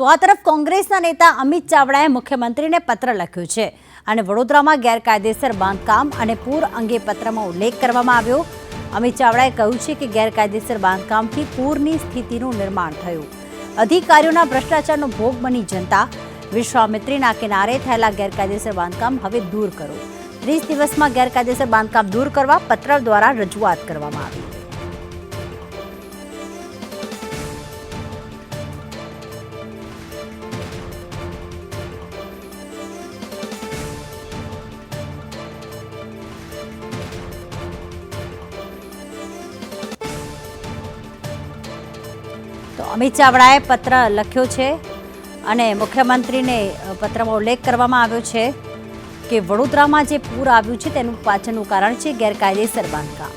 તો આ તરફ કોંગ્રેસના નેતા અમિત ચાવડાએ મુખ્યમંત્રીને પત્ર લખ્યો છે અને વડોદરામાં ગેરકાયદેસર બાંધકામ અને પૂર અંગે પત્રમાં ઉલ્લેખ કરવામાં આવ્યો. અમિત ચાવડાએ કહ્યું છે કે ગેરકાયદેસર બાંધકામથી પૂરની સ્થિતિનું નિર્માણ થયું. અધિકારીઓના ભ્રષ્ટાચારનો ભોગ બની જનતા વિશ્વામિત્રીના કિનારે થયેલા ગેરકાયદેસર બાંધકામ હવે દૂર કરો. ત્રીસ દિવસમાં ગેરકાયદેસર બાંધકામ દૂર કરવા પત્ર દ્વારા રજૂઆત કરવામાં આવી. તો અમિત ચાવડાએ પત્ર લખ્યો છે અને મુખ્યમંત્રીને પત્રમાં ઉલ્લેખ કરવામાં આવ્યો છે કે વડોદરામાં જે પૂર આવ્યું છે તેનું પાછળનું કારણ છે ગેરકાયદેસર બાંધકામ.